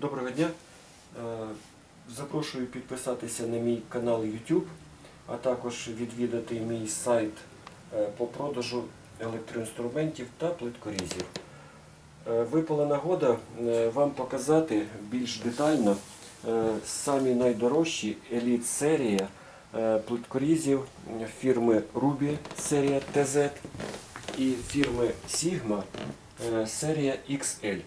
Доброго дня. Е, Запрошую підписатися на мій канал YouTube, а також відвідати мій сайт е, по продажу електроінструментів та плиткорізів. Е, Випала нагода вам показати більш детально самі найдорожчі еліт серія плиткорізів фірми Ruby серія TZ і фірми Sigma серія XL.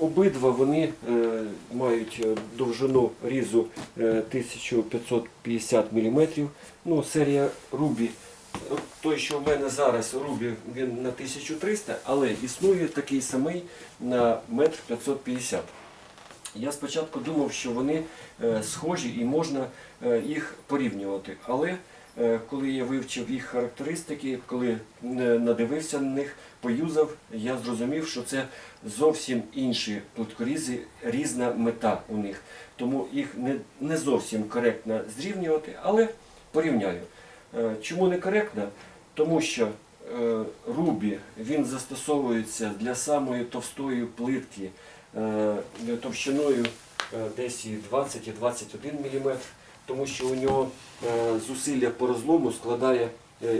Е, Обидва вони е, мають е, довжину різу е, 1550 мм. Ну, серія е, той, що в мене зараз Ruby, він на 1300, але існує такий самий на 1,550 м. Я спочатку думав, що вони е, схожі і можна е, їх порівнювати. Але е, коли я вивчив їх характеристики, коли е, надивився на них, поюзав, я зрозумів, що це зовсім інші плиткорізи, різна мета у них. Тому їх не, не зовсім коректно зрівнювати, але порівняю. Е, Чому не коректно? Тому що е, Рубі він застосовується для самої товстої плитки е, товщиною десь 20-21 мм, тому що у нього зусилля по розлому складає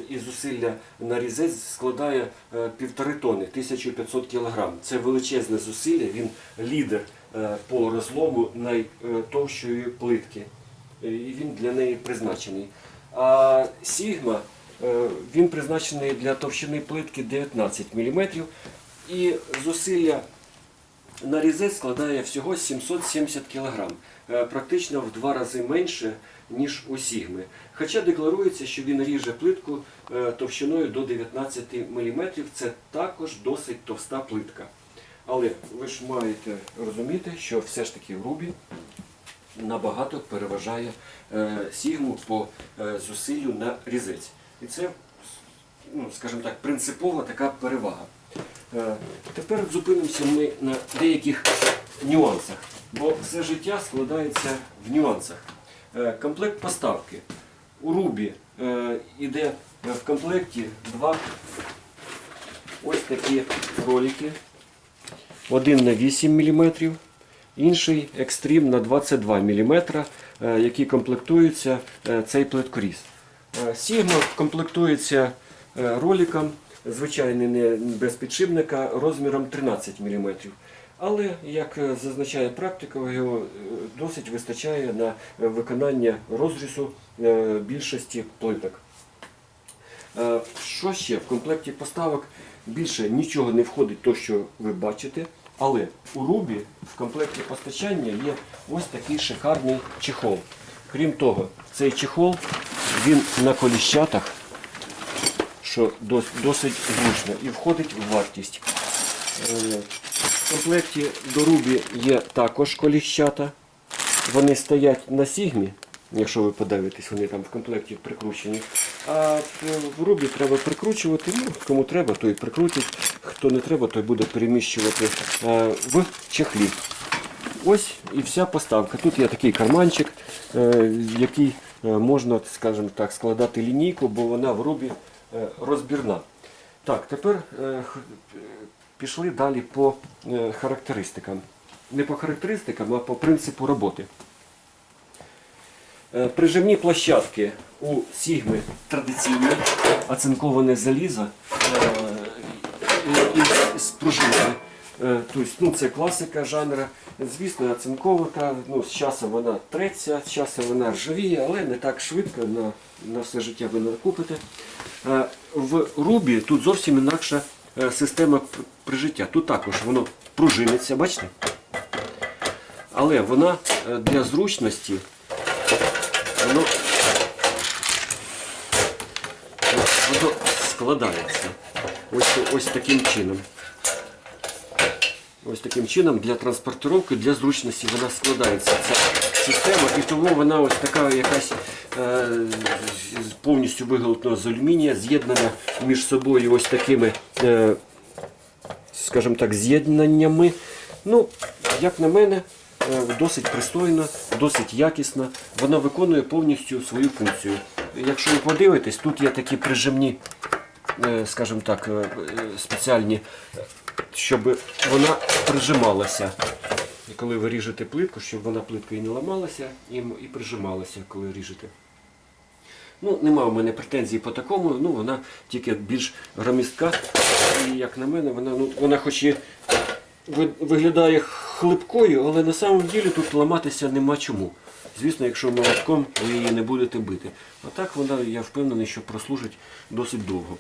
і зусилля на різець складає е, півтори тони, 1500 кг. Це величезне зусилля, він лідер е, по розлому найтовщої плитки. Е, І він для неї призначений. А Сігма е, він призначений для товщини плитки 19 мм і зусилля на різець складає всього 770 кг, е, практично в два рази менше, ніж у Сігми. Хоча декларується, що він ріже плитку е, товщиною до 19 мм, це також досить товста плитка. Але ви ж маєте розуміти, що все ж таки Рубі набагато переважає е, Сігму по зусиллю на різець. І це, ну, скажімо так, принципова така перевага. Е, Тепер зупинимося ми на деяких нюансах, бо все життя складається в нюансах. Е, Комплект поставки. У Рубі е, йде в комплекті два ось такі ролики. Один на 8 мм, інший екстрім на 22 мм, які комплектуються е, цей плиткоріз. Е, Sigma комплектується е, роликом, звичайний не без підшипника, розміром 13 мм. Але, як е, зазначає практика, його е, досить вистачає на виконання розрізу е, більшості плиток. Що ще в комплекті поставок більше нічого не входить, то що ви бачите. Але у Рубі в комплекті постачання є ось такий шикарний чехол. Крім того, цей чехол він на коліщатах, що досить зручно і входить в вартість. Е, В комплекті до Рубі є також коліщата. Вони стоять на сігмі, якщо ви подивитесь, вони там в комплекті прикручені. А в рубі треба прикручувати. Ну, кому треба, той прикрутить. Хто не треба, той буде переміщувати е, в чехлі. Ось і вся поставка. Тут є такий карманчик, в який е, можна, скажімо так, складати лінійку, бо вона в рубі розбірна. Так, тепер е, е, пішли далі по е, характеристикам. Не по характеристикам, а по принципу роботи. Е, Прижимні площадки у Сігми традиційні, оцинковане залізо е, і, і з пружинами. Тобто, ну, це класика жанру. Звісно, оцинковка, ну, з часом вона треться, з часом вона ржавіє, але не так швидко, на, на все життя ви не купите. Е, В Рубі тут зовсім інакша е, система прижиття. Тут також воно пружиниться, бачите? Але вона для зручності воно, воно складається ось, ось таким чином. Ось таким чином для транспортировки, для зручності вона складається ця система, і тому вона ось така якась е, повністю виготовлена з алюмінія, з'єднана між собою ось такими, е, скажімо так, з'єднаннями. Ну, як на мене, е, досить пристойно, досить якісно. Вона виконує повністю свою функцію. Якщо ви подивитесь, тут є такі прижимні, е, скажімо так, е, е, спеціальні, щоб вона прижималася. коли ви ріжете плитку, щоб вона плитка і не ламалася, і, і прижималася, коли ріжете. Ну, нема в мене претензій по такому, ну вона тільки більш громістка. І як на мене, вона, ну, вона хоч і виглядає хлипкою, але на самом ділі тут ламатися нема чому. Звісно, якщо молотком ви її не будете бити. А так вона, я впевнений, що прослужить досить довго.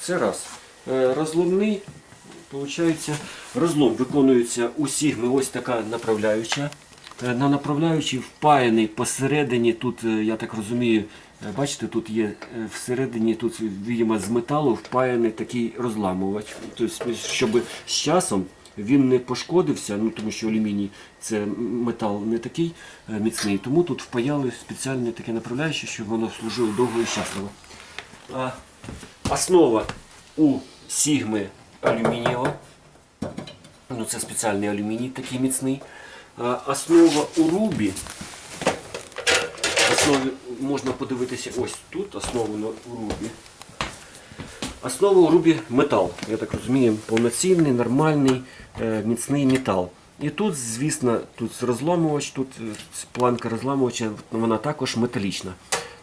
Це раз. Е, Виходить, розлом виконується у сігми ось така направляюча. Е, На направляючій впаяний посередині, тут, е, я так розумію, е, бачите, тут є всередині, тут, видимо, з металу впаяний такий розламувач. Тобто, щоб з часом він не пошкодився, ну тому що алюміній це метал не такий міцний, тому тут впаяли спеціальне таке направляюче, щоб воно служило довго і щасливо. А, Основа у Сігми алюмінієва. Ну, це спеціальний алюміній такий міцний. Основа у Рубі. Основі можна подивитися ось тут, основа на- Рубі. Основа у Рубі метал. Я так розумію, повноцінний, нормальний, е, міцний метал. І тут, звісно, тут розламувач, тут е, планка розламувача, вона також металічна.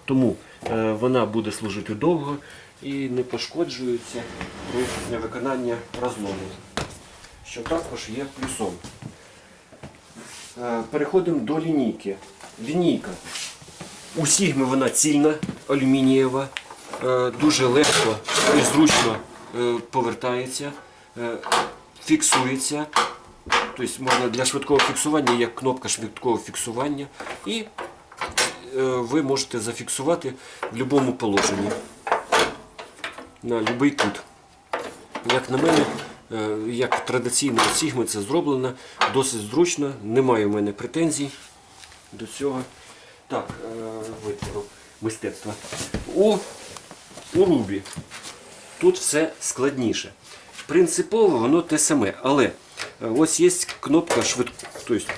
Тому е, вона буде служити довго і не пошкоджується при виконанні розлому, що також є плюсом. Е, Переходимо до лінійки. Лінійка. У Сігми вона цільна, алюмінієва, е, дуже легко і зручно повертається, фіксується. Тобто можна для швидкого фіксування є кнопка швидкого фіксування. І ви можете зафіксувати в будь-якому положенні на будь-який кут. Як на мене, е, як традиційно у Сігми це зроблено, досить зручно, немає у мене претензій до цього. Так, е, витвору мистецтва. У, у Рубі тут все складніше. Принципово воно те саме, але е, ось є кнопка швидкого, тобто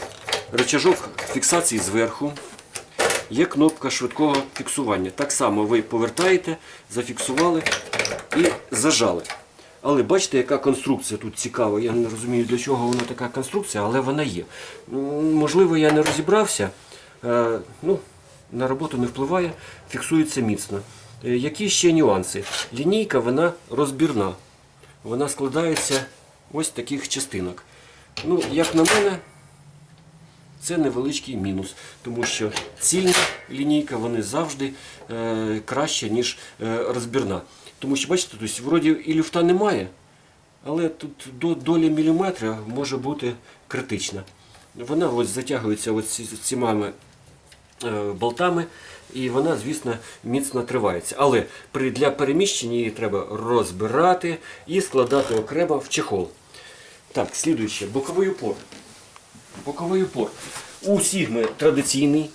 рычажок фіксації зверху. Є кнопка швидкого фіксування. Так само ви повертаєте, зафіксували і зажали. Але бачите, яка конструкція тут цікава. Я не розумію, для чого вона така конструкція, але вона є. Можливо, я не розібрався. Е, Ну, на роботу не впливає, фіксується міцно. Е, Які ще нюанси? Лінійка вона розбірна. Вона складається ось таких частинок. Ну, як на мене, це невеличкий мінус, тому що цільна лінійка вони завжди е, краще, ніж е, розбірна. Тому що, бачите, тобто, вроді і люфта немає, але тут до долі міліметра може бути критична. Вона ось затягується ось цими е, болтами, і вона, звісно, міцно тривається. Але при, для переміщення її треба розбирати і складати окремо в чехол. Так, слідуюче, боковий упор. Боковий упор. У Сігми традиційний.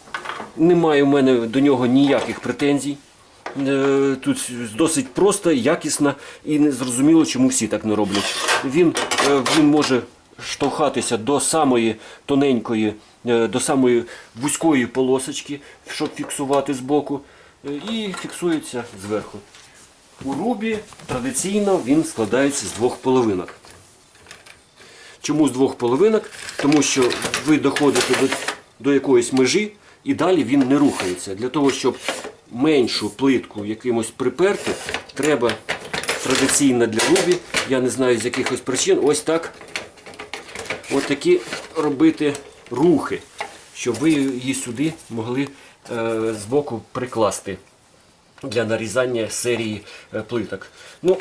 Немає у мене до нього ніяких претензій. Е, Тут досить просто, якісно і не зрозуміло, чому всі так не роблять. Він, е, він може штовхатися до самої тоненької, е, до самої вузької полосочки, щоб фіксувати збоку, і фіксується зверху. У рубі традиційно він складається з двох половинок. Чому з двох половинок? Тому що ви доходите до, до якоїсь межі і далі він не рухається. Для того, щоб меншу плитку якимось приперти, треба традиційно для рубі, я не знаю з якихось причин, ось так от такі робити рухи, щоб ви її сюди могли е, збоку прикласти для нарізання серії е, плиток. Ну,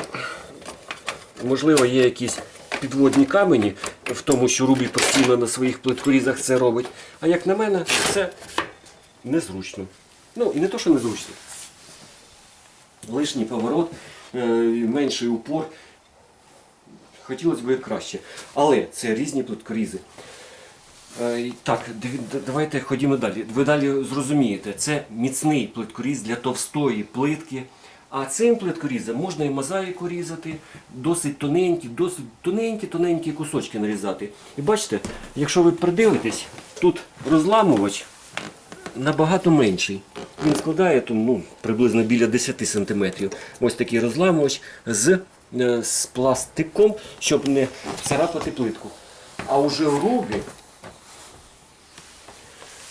Можливо, є якісь підводні камені в тому, що Рубі постійно на своїх плиткорізах це робить. А як на мене, це незручно. Ну, і не то, що незручно. Лишній поворот, е, менший упор. Хотілося б краще. Але це різні плиткорізи. Е, Так, давайте ходімо далі. Ви далі зрозумієте, це міцний плиткоріз для товстої плитки. А цим плиткорізом можна і мозаїку різати, досить тоненькі, досить тоненькі-тоненькі кусочки нарізати. І бачите, якщо ви придивитесь, тут розламувач набагато менший. Він складає там, ну, приблизно біля 10 см. Ось такий розламувач з, е, з пластиком, щоб не царапати плитку. А уже в рубі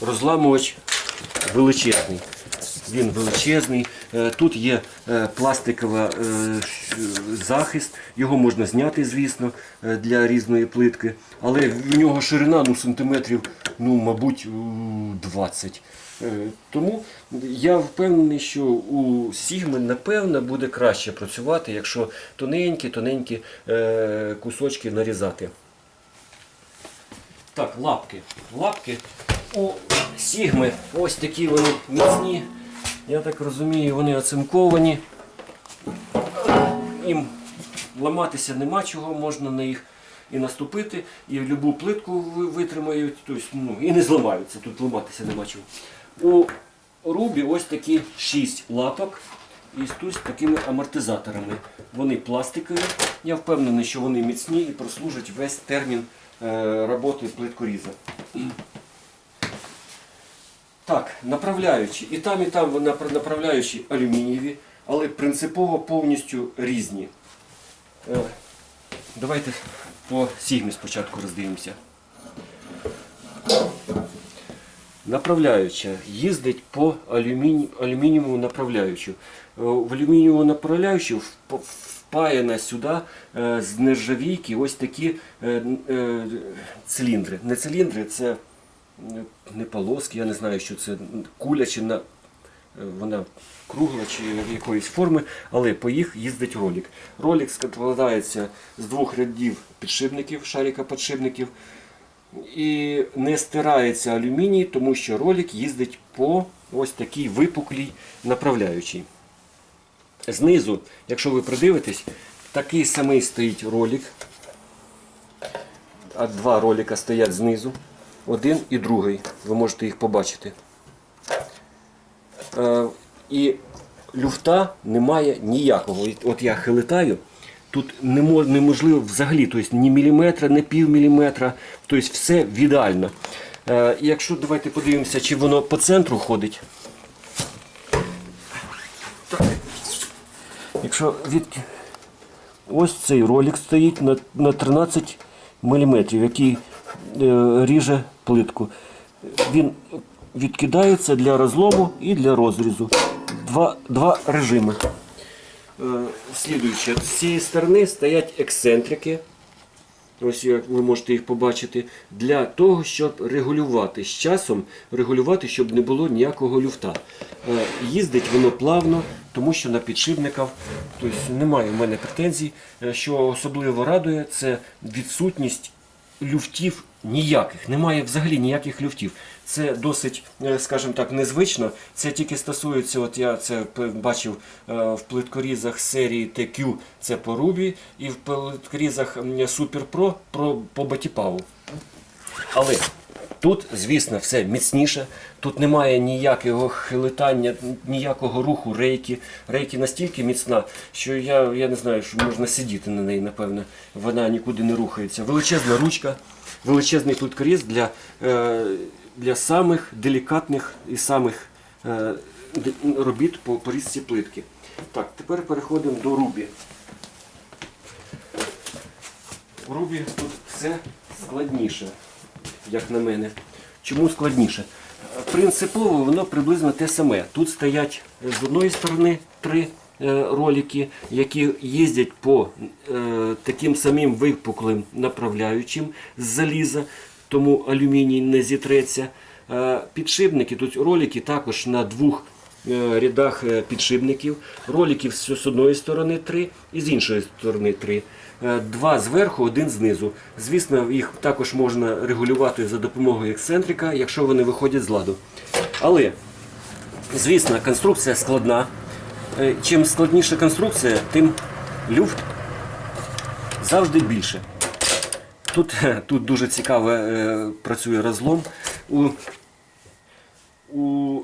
розламувач величезний. Він величезний. Е, Тут є е, пластикова е, захист, його можна зняти, звісно, для різної плитки. Але в нього ширина ну, сантиметрів, ну, мабуть, 20. Е, Тому я впевнений, що у Сігми, напевно, буде краще працювати, якщо тоненькі-тоненькі кусочки нарізати. Так, лапки. Лапки у Сігми ось такі вони міцні. Я так розумію, вони оцинковані. Їм ламатися нема чого, можна на їх і наступити, і будь-яку плитку витримають, тобто, ну, і не зламаються, тут ламатися нема чого. У рубі ось такі 6 лапок із тут такими амортизаторами. Вони пластикові. Я впевнений, що вони міцні і прослужать весь термін е, роботи плиткоріза. Так, направляючі. І там, і там направляючі алюмінієві, але принципово повністю різні. Е, Давайте по сігмі спочатку роздивимося. Направляюча їздить по алюміні... алюмінієвому направляючу. Е, В алюмінієву направляючу вп- впаяна сюди е, з нержавійки ось такі е, е, циліндри. Не циліндри, це е, не полоски, я не знаю, що це куля чи на, е, вона кругла чи якоїсь форми, але по їх їздить ролик. Ролик складається з двох рядів підшипників, шарика підшипників. І не стирається алюміній, тому що ролик їздить по ось такій випуклій направляючій. Знизу, якщо ви придивитесь, такий самий стоїть ролик. А два ролика стоять знизу. Один і другий. Ви можете їх побачити. Е, і люфта немає ніякого. От я хилитаю. Тут неможливо взагалі, тобто ні міліметра, ні пів міліметра, тобто все ідеально. Е, якщо давайте подивимося, чи воно по центру ходить. Якщо від... Ось цей ролик стоїть на, на 13 мм, який е, ріже плитку. Він відкидається для розлому і для розрізу. Два, два режими. Е, Слідуюче, з цієї сторони стоять ексцентрики. Ось як ви можете їх побачити, для того, щоб регулювати з часом, регулювати, щоб не було ніякого люфта. Е, Їздить воно плавно, тому що на підшипниках, тобто немає в мене претензій. Е, Що особливо радує, це відсутність люфтів ніяких. Немає взагалі ніяких люфтів. Це досить, е, скажімо так, незвично. Це тільки стосується, от я це бачив е, в плиткорізах серії TQ, це по Ruby, і в плиткорізах Super Pro про, по Батіпаву. Але тут, звісно, все міцніше. Тут немає ніякого хилитання, ніякого руху рейки. Рейки настільки міцна, що я, я не знаю, що можна сидіти на неї, напевно. Вона нікуди не рухається. Величезна ручка, величезний плиткоріз для, е, для самих делікатних і самих е, робіт по порізці плитки. Так, тепер переходимо до Рубі. У Рубі тут все складніше, як на мене. Чому складніше? Принципово воно приблизно те саме. Тут стоять з одної сторони три е, ролики, які їздять по е, таким самим випуклим направляючим з заліза, тому алюміній не зітреться. Е, Підшипники, тут ролики також на двох е, рядах е, підшипників. Роликів з одної сторони три і з іншої сторони три. Е, Два зверху, один знизу. Звісно, їх також можна регулювати за допомогою ексцентрика, якщо вони виходять з ладу. Але, звісно, конструкція складна. Е, Чим складніша конструкція, тим люфт завжди більше. Тут, тут дуже цікаво е, працює розлом. У, у,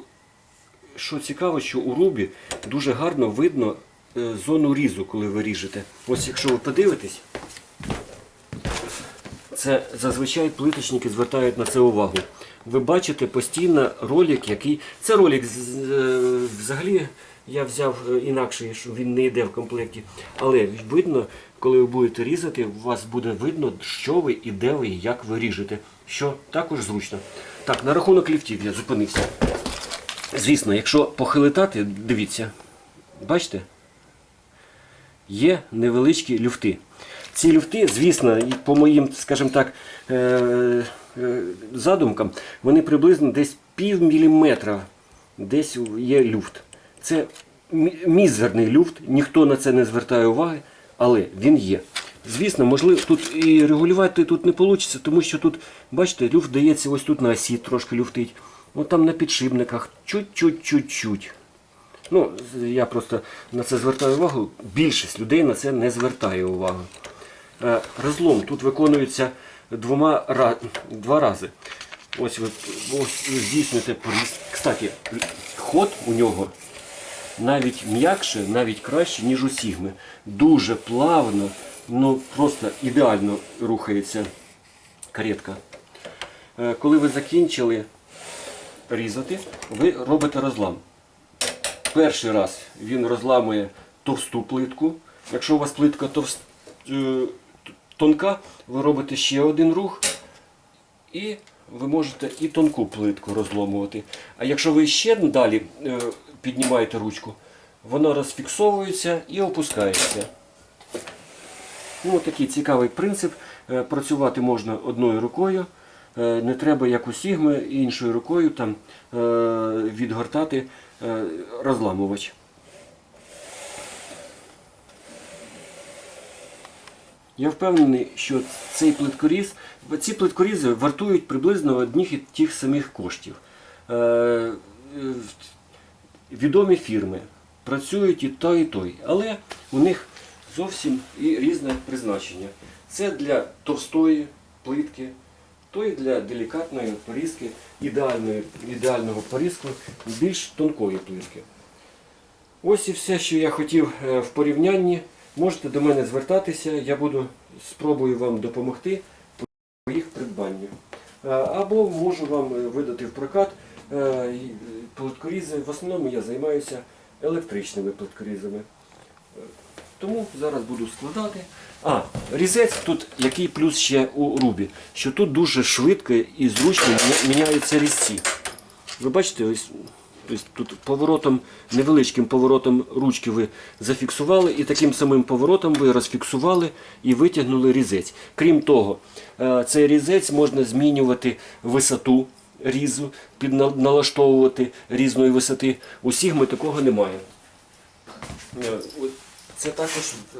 що цікаво, що у рубі дуже гарно видно е, зону різу, коли ви ріжете. Ось якщо ви подивитесь, це зазвичай плиточники звертають на це увагу. Ви бачите постійно ролик, який. Це ролик е, взагалі я взяв е, інакший, що він не йде в комплекті. Але видно, коли ви будете різати, у вас буде видно, що ви і де ви, і як ви ріжете. Що також зручно. Так, на рахунок ліфтів я зупинився. Звісно, якщо похилитати, дивіться, бачите? Є невеличкі люфти. Ці люфти, звісно, по моїм, скажімо так, е, е, задумкам, вони приблизно десь пів міліметра десь є люфт. Це мізерний люфт, ніхто на це не звертає уваги, але він є. Звісно, можливо, тут і регулювати тут не вийде, тому що тут, бачите, люфт дається ось тут на осі трошки люфтить. Ну там на підшипниках чуть-чуть-чуть-чуть. Ну, я просто на це звертаю увагу. Більшість людей на це не звертає увагу. Е, Розлом тут виконується двома два рази. Ось ви ось здійснюєте поріз. Кстати, ход у нього навіть м'якше, навіть краще, ніж у Сігми. Дуже плавно, ну просто ідеально рухається каретка. Е, Коли ви закінчили різати, ви робите розлам. Перший раз він розламує товсту плитку. Якщо у вас плитка товст... е, тонка, ви робите ще один рух і ви можете і тонку плитку розломувати. А якщо ви ще далі е, піднімаєте ручку, вона розфіксовується і опускається. Ну, такий цікавий принцип. Е, Працювати можна одною рукою. Не треба, як у Сігми, іншою рукою там, відгортати розламувач. Я впевнений, що цей плиткоріз, ці плиткорізи вартують приблизно одних і тих самих коштів. Е, е, відомі фірми працюють і той, і той, але у них зовсім і різне призначення. Це для товстої плитки, той для делікатної порізки, ідеальної, ідеального порізку, більш тонкої плитки. Ось і все, що я хотів е, в порівнянні. Можете до мене звертатися, я буду спробую вам допомогти по їх придбанню. Е, Або можу вам е, видати в прокат плиткорізи. В основному я займаюся електричними плиткорізами. Е, Тому зараз буду складати. А, різець тут який плюс ще у рубі, що тут дуже швидко і зручно міня- міняються різці. Ви бачите, ось, ось тут поворотом, невеличким поворотом ручки ви зафіксували, і таким самим поворотом ви розфіксували і витягнули різець. Крім того, е, цей різець можна змінювати висоту різу, налаштовувати різної висоти. У Сігми такого немає. Це також е,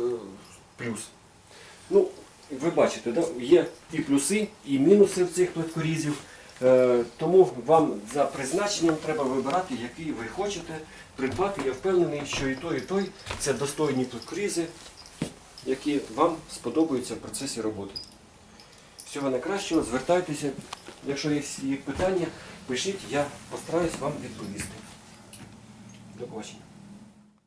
плюс. Ну, ви бачите, да? є і плюси, і мінуси в цих плиткорізів. Е, тому вам за призначенням треба вибирати, який ви хочете придбати. Я впевнений, що і той, і той це достойні плиткорізи, які вам сподобаються в процесі роботи. Всього найкращого, звертайтеся. Якщо є питання, пишіть, я постараюсь вам відповісти. До побачення.